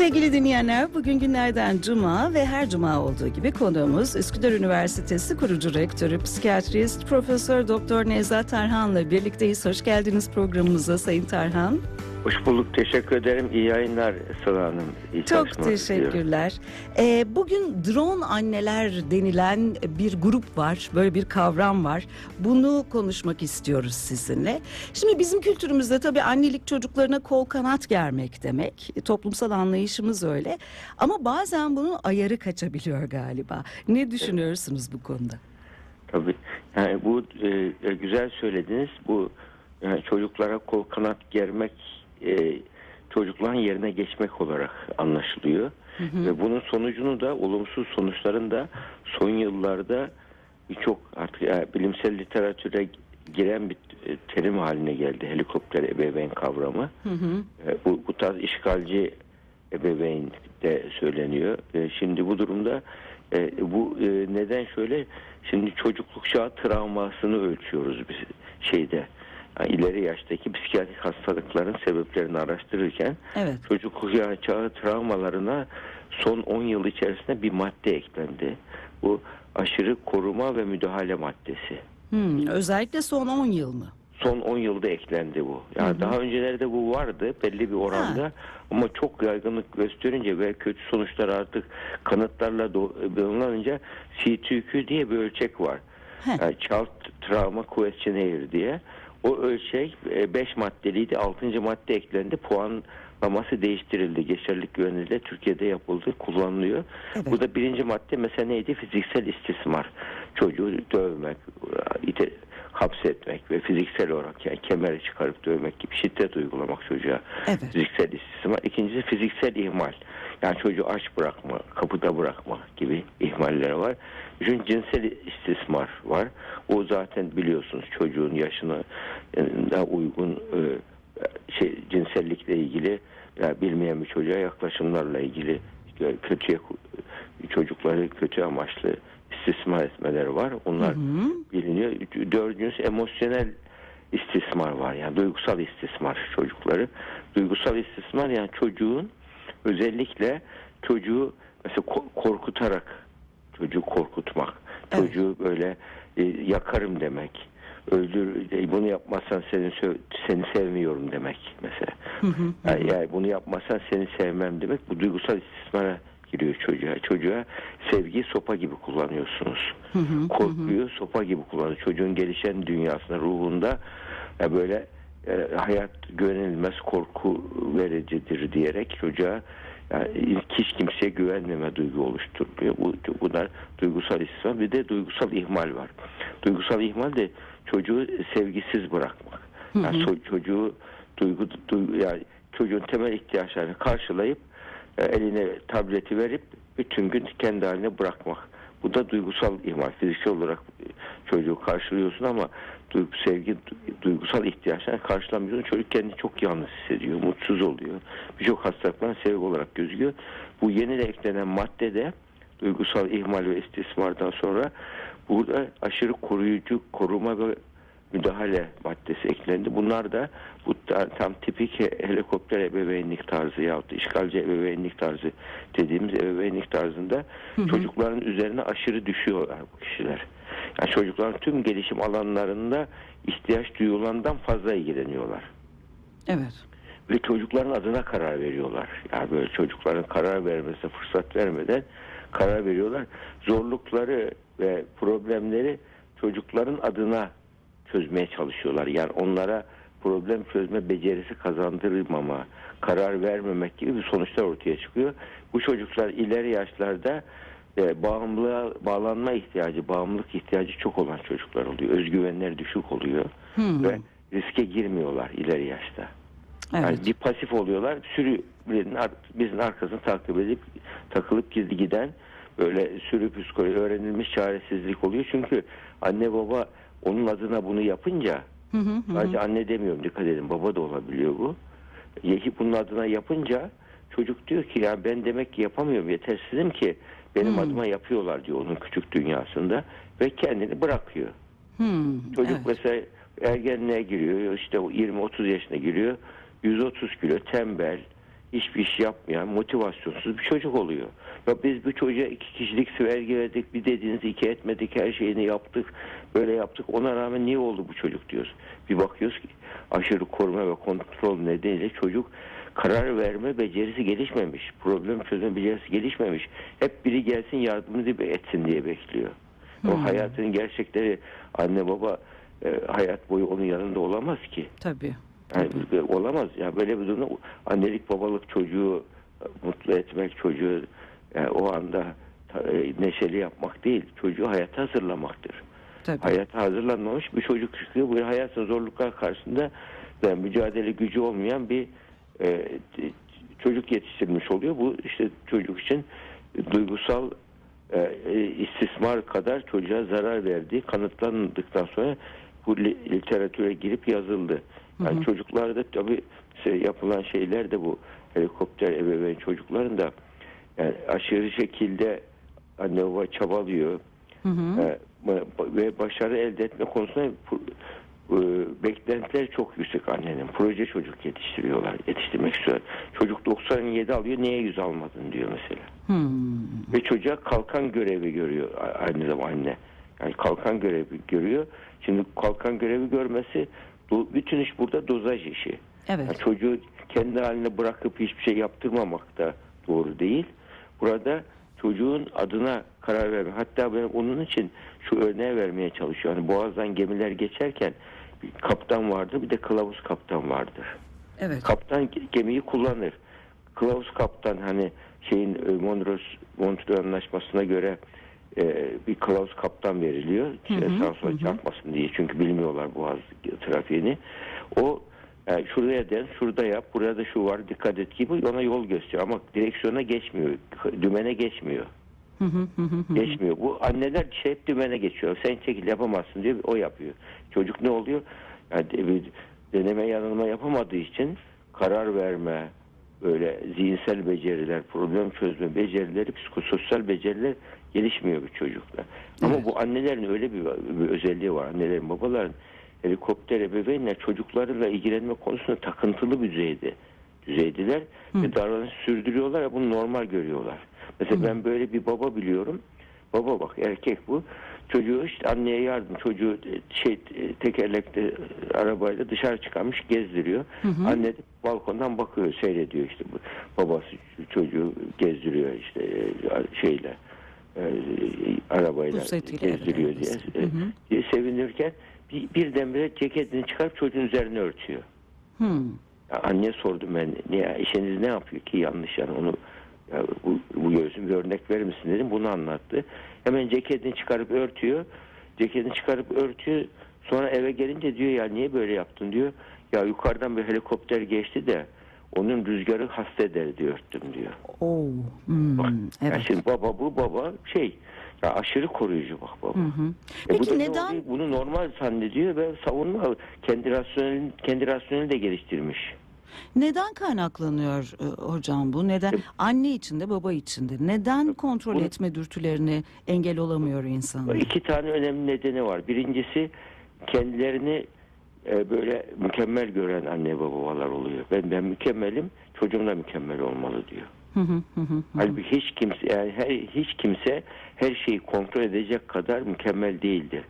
Sevgili dinleyenler, bugün günlerden cuma ve her cuma olduğu gibi konuğumuz Üsküdar Üniversitesi kurucu rektörü, psikiyatrist, Profesör Doktor Nevzat Tarhan'la birlikteyiz. Hoş geldiniz programımıza Sayın Tarhan. Hoş bulduk. Teşekkür ederim. İyi yayınlar Sıla Hanım. İyi Çok teşekkürler. Ee, bugün drone anneler denilen bir grup var, böyle bir kavram var. Bunu konuşmak istiyoruz sizinle. Şimdi bizim kültürümüzde tabii annelik çocuklarına kol kanat germek demek. E, Toplumsal anlayışımız öyle. Ama bazen bunun ayarı kaçabiliyor galiba. Ne düşünüyorsunuz bu konuda? Tabii. Yani bu e, güzel söylediniz. Bu yani çocuklara kol kanat germek e, çocukların yerine geçmek olarak anlaşılıyor. Ve bunun sonucunu da olumsuz sonuçların da son yıllarda birçok artık yani bilimsel literatüre giren bir e, terim haline geldi. Helikopter ebeveyn kavramı. E, Bu, bu tarz işgalci ebeveyn de söyleniyor. E, Şimdi bu durumda e, bu e, neden şöyle? Şimdi çocukluk çağı travmasını ölçüyoruz biz şeyde. İleri yaştaki psikiyatrik hastalıkların sebeplerini araştırırken Evet. çocukluk çağı- travmalarına son 10 yıl içerisinde bir madde eklendi. Bu aşırı koruma ve müdahale maddesi. Hmm, özellikle son 10 yıl mı? Son 10 yılda eklendi bu. Yani daha öncelerde bu vardı belli bir oranda ama çok yaygınlık gösterince ve kötü sonuçlar artık kanıtlarla bulunanınca CTQ diye bir ölçek var. Heh. Yani Child Trauma Questionnaire diye. O ölçek 5 maddeliydi. 6. madde eklendi. Puanlaması değiştirildi. Geçerlilik güvenilirle Türkiye'de yapıldı. Kullanılıyor. Evet. Bu da birinci madde mesela neydi? Fiziksel istismar. Çocuğu dövmek, ite, hapsetmek ve fiziksel olarak yani kemeri çıkarıp dövmek gibi şiddet uygulamak çocuğa. Evet. Fiziksel istismar. İkincisi fiziksel ihmal. Yani çocuğu aç bırakma, kapıda bırakma gibi ihmaller var. Üçüncü cinsel istismar var. O zaten biliyorsunuz çocuğun yaşına e, uygun e, şey cinsellikle ilgili ya bilmeyen bir çocuğa yaklaşımlarla ilgili kötüye çocukları kötü amaçlı istismar etmeleri var. Onlar biliniyor. Dördüncüsü emosyonel istismar var. Yani duygusal istismar çocukları. Duygusal istismar yani çocuğun özellikle çocuğu mesela ko- korkutarak çocuğu korkutmak. Evet. Çocuğu böyle e, yakarım demek. Öldür e, bunu yapmazsan seni seni sevmiyorum demek mesela. Yani, yani bunu yapmazsan seni sevmem demek. Bu duygusal istismara giriyor çocuğa. Çocuğa sevgiyi sopa gibi kullanıyorsunuz. Korkuyu sopa gibi kullanıyor. Çocuğun gelişen dünyasında, ruhunda ya böyle e, hayat güvenilmez korku vericidir diyerek çocuğa yani hiç kimseye güvenmeme duygu oluşturuyor. Bu, bunlar duygusal istismar. Bir de duygusal ihmal var. Duygusal ihmal de çocuğu sevgisiz bırakmak. Yani so- çocuğu duygu, duygu yani çocuğun temel ihtiyaçlarını karşılayıp e, eline tableti verip bütün gün kendi haline bırakmak. Bu da duygusal ihmal. Fiziksel olarak e, çocuğu karşılıyorsun ama duygu, sevgi, du- duygusal ihtiyaçlarını karşılamıyorsun. Çocuk kendini çok yalnız hissediyor, mutsuz oluyor. Birçok hastalıkların sebep olarak gözüküyor. Bu yeni de eklenen madde de duygusal ihmal ve istismardan sonra burada aşırı koruyucu, koruma ve müdahale maddesi eklendi. Bunlar da bu ta- tam tipik helikopter ebeveynlik tarzı yahut da işgalci ebeveynlik tarzı dediğimiz ebeveynlik tarzında çocukların üzerine aşırı düşüyorlar bu kişiler. Yani çocukların tüm gelişim alanlarında ihtiyaç duyulandan fazla ilgileniyorlar. Evet. Ve çocukların adına karar veriyorlar. Yani böyle çocukların karar vermesine fırsat vermeden karar veriyorlar. Zorlukları ve problemleri çocukların adına çözmeye çalışıyorlar. Yani onlara problem çözme becerisi kazandırmama, karar vermemek gibi bir sonuçlar ortaya çıkıyor. Bu çocuklar ileri yaşlarda e, bağımlılığa bağlanma ihtiyacı, bağımlılık ihtiyacı çok olan çocuklar oluyor. Özgüvenleri düşük oluyor ve riske girmiyorlar ileri yaşta. Evet. Yani bir pasif oluyorlar. Sürü birinin arkasını takip edip takılıp gizli giden böyle sürü psikoloji öğrenilmiş çaresizlik oluyor. Çünkü anne baba onun adına bunu yapınca sadece anne demiyorum dikkat edin baba da olabiliyor bu. Yehi bunun adına yapınca çocuk diyor ki ya ben demek ki yapamıyorum yetersizim ki benim adıma yapıyorlar diyor onun küçük dünyasında ve kendini bırakıyor. Hmm, Çocuk evet. mesela ergenliğe giriyor işte o 20-30 yaşına giriyor 130 kilo tembel hiçbir iş yapmayan motivasyonsuz bir çocuk oluyor. Ya biz bu çocuğa iki kişilik vergi verdik bir dediğinizi iki etmedik her şeyini yaptık böyle yaptık ona rağmen niye oldu bu çocuk diyoruz. Bir bakıyoruz ki aşırı koruma ve kontrol nedeniyle çocuk karar verme becerisi gelişmemiş. Problem çözme becerisi gelişmemiş. Hep biri gelsin yardımını etsin diye bekliyor. O hayatın gerçekleri anne baba e, hayat boyu onun yanında olamaz ki. Tabii. Yani olamaz. Ya böyle bir durumda annelik babalık çocuğu e, mutlu etmek, çocuğu e, o anda e, neşeli yapmak değil, çocuğu hayata hazırlamaktır. Tabii. Hayata hazırlanmamış bir çocuk çıkıyor. Bu hayatın zorluklar karşısında da mücadele gücü olmayan bir e, çocuk yetiştirmiş oluyor. Bu işte çocuk için duygusal e, istismar kadar çocuğa zarar verdiği kanıtlandıktan sonra bu li- literatüre girip yazıldı. Yani çocuklarda tabii şey, yapılan şeyler de bu helikopter ebeveyn çocukların da yani aşırı şekilde anne baba çabalıyor E, ve başarı elde etme konusunda e, beklentiler çok yüksek annenin. Proje çocuk yetiştiriyorlar, yetiştirmek istiyor. Çocuk 97 alıyor, niye 100 almadın diyor mesela. Hmm. Ve çocuğa kalkan görevi görüyor aynı zamanda anne. Yani kalkan görevi görüyor. Şimdi kalkan görevi görmesi do- bütün iş burada dozaj işi. Evet. Yani çocuğu kendi haline bırakıp hiçbir şey yaptırmamak da doğru değil. Burada çocuğun adına karar verme. Hatta ben onun için şu örneği vermeye çalışıyorum. Yani boğazdan gemiler geçerken bir kaptan vardır bir de kılavuz kaptan vardır. Evet. Kaptan gemiyi kullanır. Kılavuz kaptan hani şeyin e, Montreux, Montreux Anlaşması'na göre e, bir kılavuz kaptan veriliyor. Sağa sola çarpmasın diye. Çünkü bilmiyorlar boğaz trafiğini. O e, şuraya den, şurada yap, burada da şu var, dikkat et gibi ona yol gösteriyor. Ama direksiyona geçmiyor, dümene geçmiyor. Hı hı hı hı. Geçmiyor. Bu anneler şey hep dümene geçiyor. Sen çekil yapamazsın diyor. O yapıyor. Çocuk ne oluyor? Yani bir deneme yanılma yapamadığı için karar verme, böyle zihinsel beceriler, problem çözme becerileri, psikososyal beceriler gelişmiyor bu çocukta. Ama Evet. bu annelerin öyle bir, bir özelliği var. Annelerin, babaların helikopter ebeveynler çocuklarıyla ilgilenme konusunda takıntılı bir düzeyde düzeydiler ve davranış sürdürüyorlar ve bunu normal görüyorlar. Mesela ben böyle bir baba biliyorum. Baba bak erkek bu. Çocuğu işte anneye yardım. Çocuğu şey tekerlekli arabayla dışarı çıkarmış gezdiriyor. Anne de balkondan bakıyor seyrediyor işte bu babası çocuğu gezdiriyor işte e, şeyle e, arabayla Pusetiyle, gezdiriyor evet. diye, e, diye sevinirken bir, birdenbire ceketini çıkarıp çocuğun üzerine örtüyor. Hmm. Ya anne sordum ben niye eşiniz ne yapıyor ki yanlış yani onu ya bu, bu gözüm bir örnek verir misin dedim bunu anlattı. Hemen ceketini çıkarıp örtüyor. Ceketini çıkarıp örtüyor. Sonra eve gelince diyor ya niye böyle yaptın diyor. Ya yukarıdan bir helikopter geçti de onun rüzgarı hasta eder diye örttüm diyor. Oo. Hmm. Bak, Evet. yani şimdi baba bu baba şey ya aşırı koruyucu bak baba. E Peki bu ne neden- oluyor? Bunu normal zannediyor ve savunma kendi rasyonel kendi rasyoneli de geliştirmiş. Neden kaynaklanıyor e, hocam bu? Neden anne içinde baba içinde? Neden kontrol Bunu- etme dürtülerine engel olamıyor insanlar? İki tane önemli nedeni var. Birincisi kendilerini e, böyle mükemmel gören anne babalar oluyor. Ben ben mükemmelim, çocuğum da mükemmel olmalı diyor. Halbuki hiç kimse yani her, hiç kimse her şeyi kontrol edecek kadar mükemmel değildir.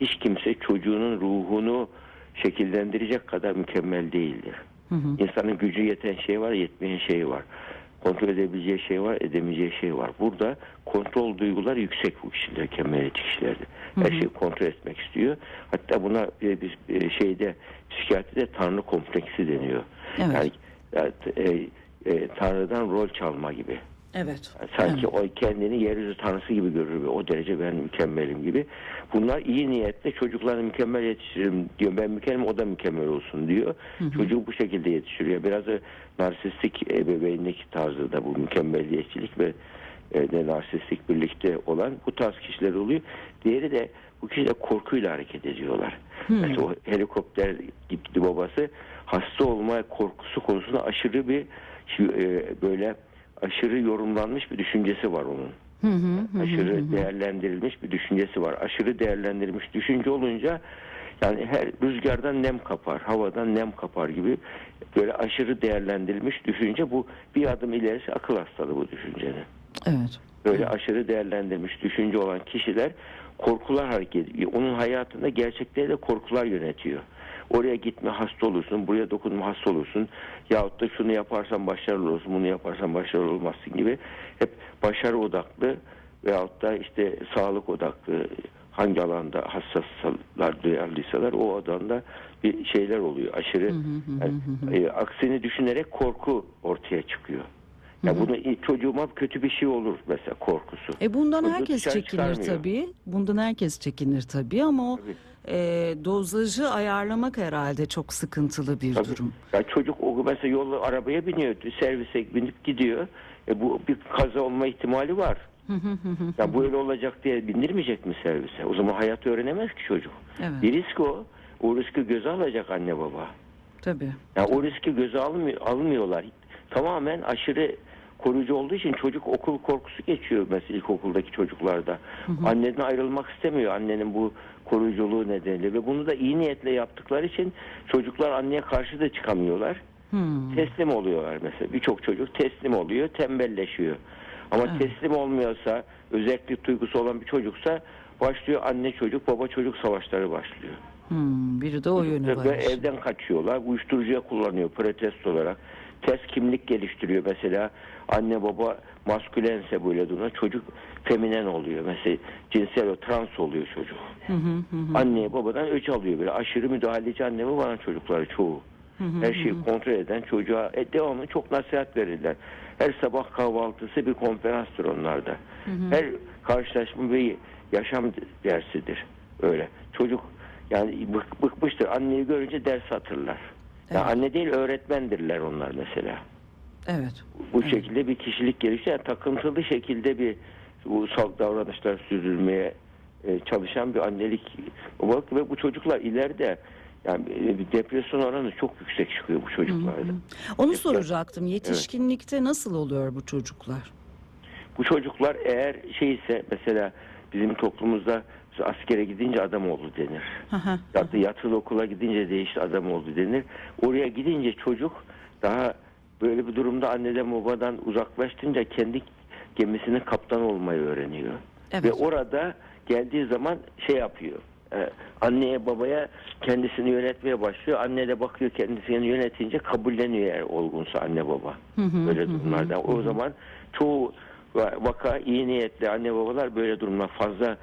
Hiç kimse çocuğunun ruhunu şekillendirecek kadar mükemmel değildir. İnsanın gücü yeten şey var, yetmeyen şey var. Kontrol edebileceği şey var, edemeyeceği şey var. Burada kontrol duygular yüksek bu kişiler, kemmeriyetçi kişilerde. Her şeyi kontrol etmek istiyor. Hatta buna e, biz e, şeyde psikiyatride tanrı kompleksi deniyor. Evet. Yani e, e, e, tanrıdan rol çalma gibi. Evet. Sanki o kendini yeryüzü tanrısı gibi görür o derece ben mükemmelim gibi. Bunlar iyi niyetle çocuklarını mükemmel yetiştiririm diyor. Ben mükemmelim o da mükemmel olsun diyor. Çocuğu bu şekilde yetiştiriyor. Biraz da narsistik ebeveynlik tarzı da bu mükemmelliyetçilik ve e, de narsistik birlikte olan bu tarz kişiler oluyor. Diğeri de bu kişiler korkuyla hareket ediyorlar. Mesela o helikopter gitti babası hasta olma korkusu konusunda aşırı bir e, böyle aşırı yorumlanmış bir düşüncesi var onun. Aşırı değerlendirilmiş bir düşüncesi var. Aşırı değerlendirilmiş düşünce olunca Yani her rüzgardan nem kapar, havadan nem kapar gibi böyle aşırı değerlendirilmiş düşünce bu bir adım ilerisi akıl hastalığı bu düşüncenin. Evet. Böyle aşırı değerlendirilmiş düşünce olan kişiler korkular hareket ediyor. Onun hayatında gerçekleri de korkular yönetiyor. Oraya gitme hasta olursun, buraya dokunma hasta olursun. Yahut da şunu yaparsan başarılı olursun, bunu yaparsan başarılı olmazsın gibi. Hep başarı odaklı veyahut da işte sağlık odaklı hangi alanda hassaslar duyarlıysalar o alanda bir şeyler oluyor. Aşırı yani, e, aksini düşünerek korku ortaya çıkıyor. Ya bunu çocuğuma kötü bir şey olur mesela korkusu. E bundan Çocuğu herkes çekinir tabii. Bundan herkes çekinir tabii ama o Tabii. E, dozajı ayarlamak herhalde çok sıkıntılı bir Tabii. durum. Ya çocuk o mesela yolda arabaya biniyor, servise binip gidiyor. E bu bir kaza olma ihtimali var. ya bu öyle olacak diye bindirmeyecek mi servise? O zaman hayatı öğrenemez ki çocuk. Evet. Bir risk o. O riski göze alacak anne baba. Tabii. Ya o riski göze almıyor, almıyorlar. Tamamen aşırı koruyucu olduğu için çocuk okul korkusu geçiyor mesela ilkokuldaki çocuklarda. Anneden ayrılmak istemiyor annenin bu koruyuculuğu nedeniyle ve bunu da iyi niyetle yaptıkları için çocuklar anneye karşı da çıkamıyorlar. Hmm. Teslim oluyorlar mesela. Birçok çocuk teslim oluyor, tembelleşiyor. Ama Evet. teslim olmuyorsa, özellik duygusu olan bir çocuksa başlıyor anne çocuk, baba çocuk savaşları başlıyor. Hmm, biri de o yönü var. evden kaçıyorlar. Uyuşturucuya kullanıyor protesto olarak. Ters kimlik geliştiriyor mesela. Anne baba maskülense böyle durumda çocuk feminen oluyor. Mesela cinsel o trans oluyor çocuk. Anneye babadan öç alıyor böyle. Aşırı müdahaleci anne babanın çocukları çoğu. Her şeyi kontrol eden çocuğa e, devamlı çok nasihat verirler. Her sabah kahvaltısı bir konferanstır onlarda. Her karşılaşma bir yaşam dersidir. Öyle. Çocuk yani bık, bıkmıştır. Anneyi görünce ders hatırlar. Ya Evet. anne değil öğretmendirler onlar mesela. Evet. Bu şekilde bir kişilik gelişiyor. Yani takıntılı şekilde bir ulusal davranışlar sürdürmeye e, çalışan bir annelik babalık ve bu çocuklar ileride yani e, depresyon oranı çok yüksek çıkıyor bu çocuklarda. Onu soracaktım. Yetişkinlikte nasıl oluyor bu çocuklar? Bu çocuklar eğer şeyse mesela bizim toplumumuzda askere gidince adam oldu denir. Da yatılı okula gidince de işte adam oldu denir. Oraya gidince çocuk daha böyle bir durumda anneden babadan uzaklaştınca kendi gemisinin kaptan olmayı öğreniyor. Evet. Ve orada geldiği zaman şey yapıyor. e, anneye babaya kendisini yönetmeye başlıyor. Anne de bakıyor kendisini yönetince kabulleniyor eğer olgunsa anne baba. Böyle durumlarda. O zaman çoğu vaka iyi niyetli anne babalar böyle durumlar fazla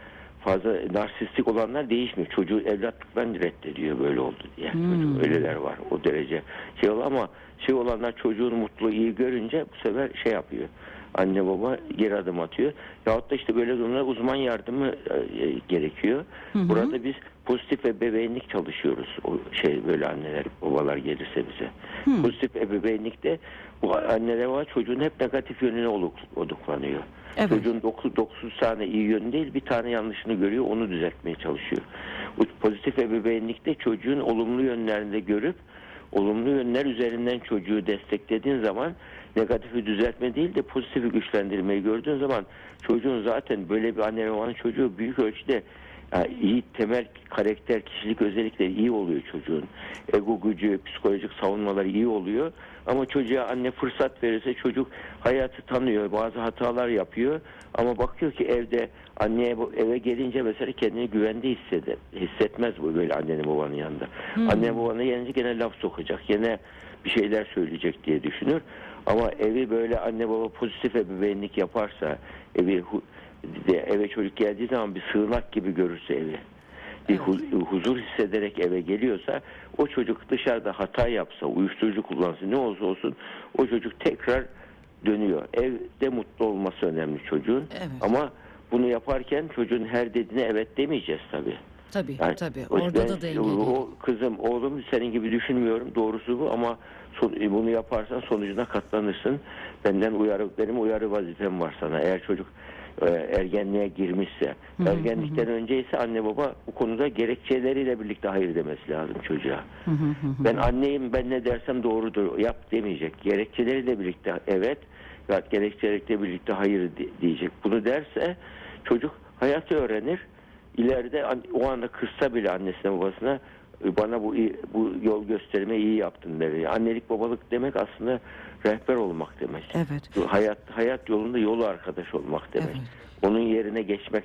fazla narsistik olanlar değişmiyor. Çocuğu evlatlıktan reddediyor böyle oldu diye. Çocuk öyleler var o derece şey ol ama şey olanlar çocuğun mutlu iyi görünce bu sefer şey yapıyor. Anne baba geri adım atıyor. Yahut da işte böyle durumda uzman yardımı e, e, gerekiyor. Burada biz pozitif ebeveynlik çalışıyoruz. O şey böyle anneler babalar gelirse bize. Pozitif ebeveynlikte bu anneler baba çocuğun hep negatif yönüne odaklanıyor. Evet. Çocuğun 9, 9 tane iyi yönü değil bir tane yanlışını görüyor onu düzeltmeye çalışıyor. Bu pozitif ebeveynlikte çocuğun olumlu yönlerini de görüp olumlu yönler üzerinden çocuğu desteklediğin zaman negatifi düzeltme değil de pozitifi güçlendirmeyi gördüğün zaman çocuğun zaten böyle bir anne babanın çocuğu büyük ölçüde yani iyi temel karakter, kişilik özellikleri iyi oluyor çocuğun. Ego gücü, psikolojik savunmaları iyi oluyor. Ama çocuğa anne fırsat verirse çocuk hayatı tanıyor, bazı hatalar yapıyor. Ama bakıyor ki evde anneye bu- eve gelince mesela kendini güvende hisseder. Hissetmez bu böyle annenin babanın yanında. Anne babanın gelince gene laf sokacak, gene bir şeyler söyleyecek diye düşünür. Ama evi böyle anne baba pozitif ebeveynlik yaparsa, evi eve çocuk geldiği zaman bir sığınak gibi görürse evi bir hu- huzur hissederek eve geliyorsa o çocuk dışarıda hata yapsa uyuşturucu kullansa ne olursa olsun o çocuk tekrar dönüyor. Evde mutlu olması önemli çocuğun. Evet. Ama bunu yaparken çocuğun her dediğine evet demeyeceğiz tabii. Tabii Yani tabii. Orada ben- da dengeli. O kızım, oğlum senin gibi düşünmüyorum. Doğrusu bu ama son- e, bunu yaparsan sonucuna katlanırsın. Benden uyarı, benim uyarı vazifem var sana. Eğer çocuk ergenliğe girmişse, ergenlikten önce ise anne baba bu konuda gerekçeleriyle birlikte hayır demesi lazım çocuğa. ben anneyim, ben ne dersem doğrudur, yap demeyecek. Gerekçeleriyle birlikte evet, ya gerekçeleriyle birlikte hayır di- diyecek. Bunu derse çocuk hayatı öğrenir ileride o anda kızsa bile annesine babasına "E, bana bu iyi- bu yol gösterme iyi yaptın. Yani Annelik babalık demek aslında rehber olmak demek. Evet. Hayat hayat yolunda yolu arkadaş olmak demek. Evet. Onun yerine geçmek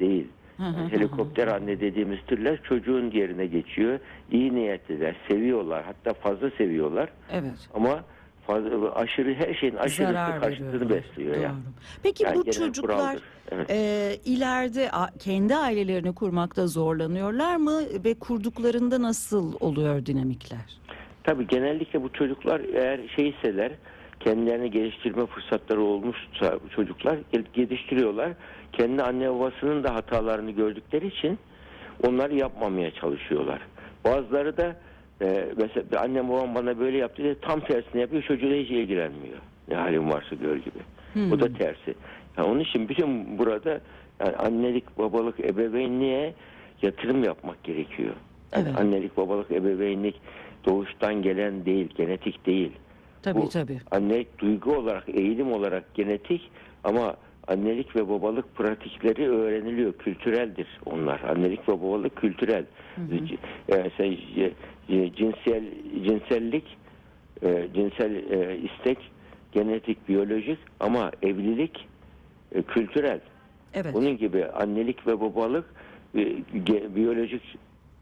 değil. Hı hı hı Helikopter anne dediğimiz türler çocuğun yerine geçiyor. İyi niyetliler, seviyorlar. Hatta fazla seviyorlar. Evet. Ama fazla, aşırı her şeyin aşırısı Zarar karşıtını veriyor. besliyor Doğru. ya. Peki Yani bu çocuklar kuraldır. Evet. e, ileride kendi ailelerini kurmakta zorlanıyorlar mı ve kurduklarında nasıl oluyor dinamikler? Tabii genellikle bu çocuklar eğer şeyseler kendilerini geliştirme fırsatları olmuşsa çocuklar gel- geliştiriyorlar. Kendi anne babasının da hatalarını gördükleri için onları yapmamaya çalışıyorlar. Bazıları da e, mesela annem babam bana böyle yaptı diye tam tersini yapıyor çocuğuyla hiç ilgilenmiyor. Ne halim varsa gör gibi. Bu da tersi. Yani onun için bütün burada yani annelik, babalık, ebeveynliğe yatırım yapmak gerekiyor. Yani Evet. Annelik, babalık, ebeveynlik doğuştan gelen değil, genetik değil. Tabii Bu tabii. Annelik duygu olarak, eğilim olarak genetik ama annelik ve babalık pratikleri öğreniliyor. Kültüreldir onlar. Annelik ve babalık kültürel. C- Yani şey, c- c- cinsel cinsellik, e, cinsel e, istek genetik, biyolojik ama evlilik e, kültürel. Evet. Bunun gibi annelik ve babalık e, ge- biyolojik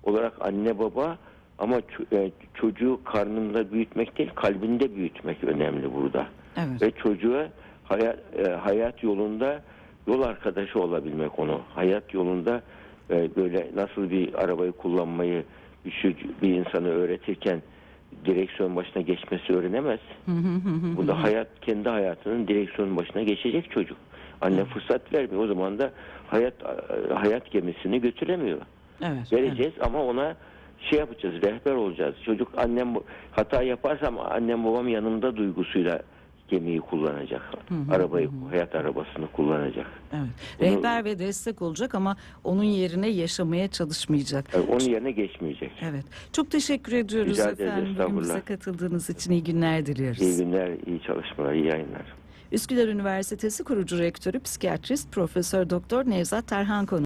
olarak anne baba ama ço- e, çocuğu karnında büyütmek değil kalbinde büyütmek önemli burada. Evet. Ve çocuğa hayat, e, hayat yolunda yol arkadaşı olabilmek onu. Hayat yolunda e, böyle nasıl bir arabayı kullanmayı bir, çocuğu- bir insana öğretirken direksiyon başına geçmesi öğrenemez. Bu da hayat kendi hayatının direksiyon başına geçecek çocuk. Anne fırsat vermiyor. O zaman da hayat hayat gemisini götüremiyor. Evet. Vereceğiz ama ona şey yapacağız, rehber olacağız. Çocuk annem hata yaparsam annem babam yanımda duygusuyla gemiyi kullanacak. Arabayı, hayat arabasını kullanacak. Evet. Bunu- Rehber ve destek olacak ama onun yerine yaşamaya çalışmayacak. Yani onun yerine geçmeyecek. Evet. Çok teşekkür ediyoruz Rica efendim. Bize katıldığınız için iyi günler diliyoruz. İyi günler, iyi çalışmalar, iyi yayınlar. Üsküdar Üniversitesi kurucu rektörü, psikiyatrist Profesör Doktor Nevzat Tarhan konu.